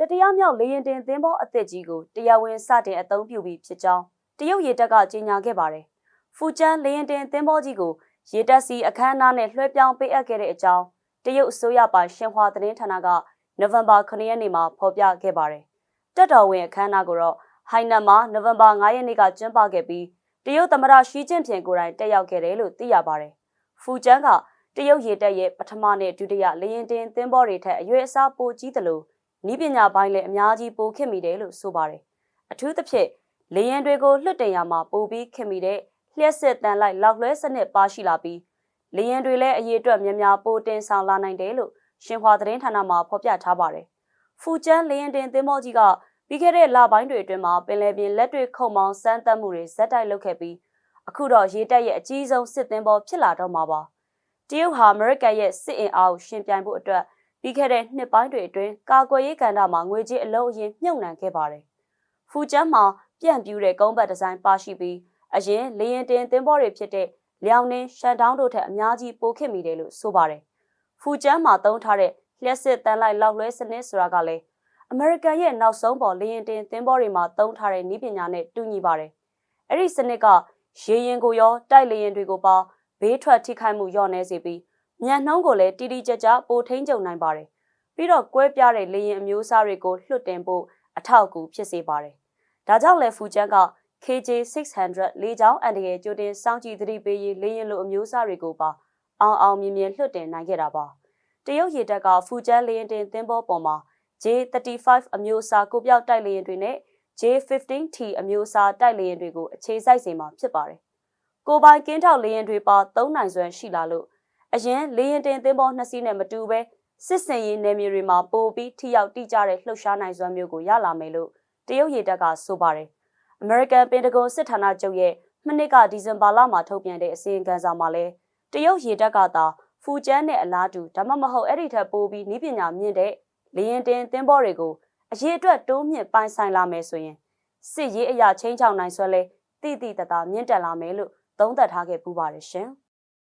တတိယမြောက်လေရင်တင်သင်းဘောအသစ်ကြီးကိုတရားဝင်စတင်အသုံးပြုပြီးဖြစ်ကြောင်းတရုတ်ရေတပ်ကကြေညာခဲ့ပါတယ်။ဖူကျန်းလေရင်တင်သင်းဘောကြီးကိုရေတပ်စီအခမ်းအနားနဲ့လွှဲပြောင်းပေးအပ်ခဲ့တဲ့အကြောင်းတရုတ်အစိုးရပိုင်ရှင်ဟွာသတင်းဌာနကနိုဝင်ဘာ9ရက်နေ့မှာဖော်ပြခဲ့ပါတယ်။တက်တော်ဝင်အခမ်းအနားကိုတော့ဟိုင်နမ်မှာနိုဝင်ဘာ9ရက်နေ့ကကျင်းပခဲ့ပြီးတရုတ်သမ္မတရှီကျင့်ဖျင်ကိုယ်တိုင်တက်ရောက်ခဲ့တယ်လို့သိရပါတယ်။ဖူကျန်းကတရုတ်ရေတပ်ရဲ့ပထမနဲ့ဒုတိယလေရင်တင်သင်းဘောတွေထက်အရွယ်အစားပိုကြီးသလို ဤပညာပိုင်းလည်းအများကြီးပိုခင်မိတယ်လို့ဆိုပါတယ်။အထူးသဖြင့်လေရင်တွေကိုလွှတ်တင်ရမှာပိုပြီးခင်မိတဲ့လျှက်စစ်တန်လိုက်လောက်လွဲစနစ်ပါရှိလာပြီးလေရင်တွေလည်းအရေးအတွက်များများပိုတင်ဆောင်လာနိုင်တယ်လို့ရှင်ဟွာသတင်းဌာနမှဖော်ပြထားပါတယ်။ဖူကျန်းလေရင်တင်သင်းဘောကြီးကပြီးခဲ့တဲ့လပိုင်းတွေအတွင်းမှာပင်လယ်ပြင်လက်တွေခုံမောင်းစမ်းသပ်မှုတွေဇက်တိုက်လုပ်ခဲ့ပြီးအခုတော့ရေတပ်ရဲ့အကြီးဆုံးစစ်သင်းဘောဖြစ်လာတော့မှာပါ။တရုတ်ဟာအမေရိကန်ရဲ့စစ်အင်အားကိုရှင်ပြိုင်ဖို့အတွက် ပြီးခဲ့တဲ့နှစ်ပိုင်းတွေအတွင်းကာကွယ်ရေးကဏ္ဍမှာငွေကြေးအလုံးအရင်မြုပ်နှံခဲ့ပါတယ်။ဖူကျန်းမှာပြန့်ပြူးတဲ့ကုန်းပတ်ဒီဇိုင်းပါရှိပြီးအရင်လေရင်တင်သင်းဘောတွေဖြစ်တဲ့လျောင်နှင်းရှန်တောင်းတို့ထက်အများကြီးပိုခစ်မိတယ်လို့ဆိုပါတယ်။ဖူကျန်းမှာသုံးထားတဲ့လျှက်စစ်တန်လိုက်လောက်လွဲစနစ်ဆိုတာကလည်းအမေရိကန်ရဲ့နောက်ဆုံးပေါ်လေရင်တင်သင်းဘောတွေမှာသုံးထားတဲ့နည်းပညာနဲ့တူညီပါတယ်။အဲ့ဒီစနစ်ကရေရင်ကိုရောတိုက်လေရင်တွေကိုပါဘေးထွက်ထိခိုက်မှုလျော့နေစေပြီး မြန်နှုံးကိုလည်းတီတီကြကြပိုထိန်းချုပ်နိုင်ပါတယ်။ပြီးတော့ကွဲပြားတဲ့လေရင်အမျိုးအစားတွေကိုလွှတ်တင်ဖို့အထောက်အကူဖြစ်စေပါတယ်။ဒါကြောင့်လဲဖူကျန်းက KJ 600လေးချောင်းအန်တရယ်ကြိုတင်စောင့်ကြည့်သတိပေးရေးလေရင်လိုအမျိုးအစားတွေကိုပါအောင်အောင်မြင်မြင်လွှတ်တင်နိုင်ခဲ့တာပါ။တရုတ်ရေတပ်ကဖူကျန်းလေရင်တင်သင်းဘောပေါ်မှာ J35 အမျိုးအစားကိုပြောက်တိုက်လေရင်တွေနဲ့ J15T အမျိုးအစားတိုက်လေရင်တွေကိုအခြေစိုက်စေမှာဖြစ်ပါတယ်။ကိုပိုင်ကင်းထောက်လေရင်တွေပါ၃နိုင်စွမ်းရှိလာလို့ အရင်လေရင်တင်သင်းဘောနှစ်စီးနဲ့မတူပဲစစ်စင်ရေးနယ်မြေတွေမှာပိုပြီးထိရောက်တိကျတဲ့လှုပ်ရှားနိုင်စွမ်းမျိုးကိုရလာမယ်လို့တရုတ်ရေတပ်ကဆိုပါတယ်။ American Pentagon စစ်ဌာနချုပ်ရဲ့မနှစ်ကဒီဇင်ဘာလမှာထုတ်ပြန်တဲ့အစီရင်ခံစာမှာလဲတရုတ်ရေတပ်ကသာဖူကျန်းနဲ့အလားတူဒါမှမဟုတ်အဲ့ဒီထက်ပိုပြီးနည်းပညာမြင့်တဲ့လေရင်တင်သင်းဘောတွေကိုအရေးအတွက်တိုးမြင့်ပိုင်ဆိုင်လာမယ်ဆိုရင်စစ်ရေးအရာချင်းချောင်းနိုင်ဆွဲလဲတိတိတသားမြင့်တက်လာမယ်လို့သုံးသပ်ထားခဲ့ပူပါတယ်ရှင်။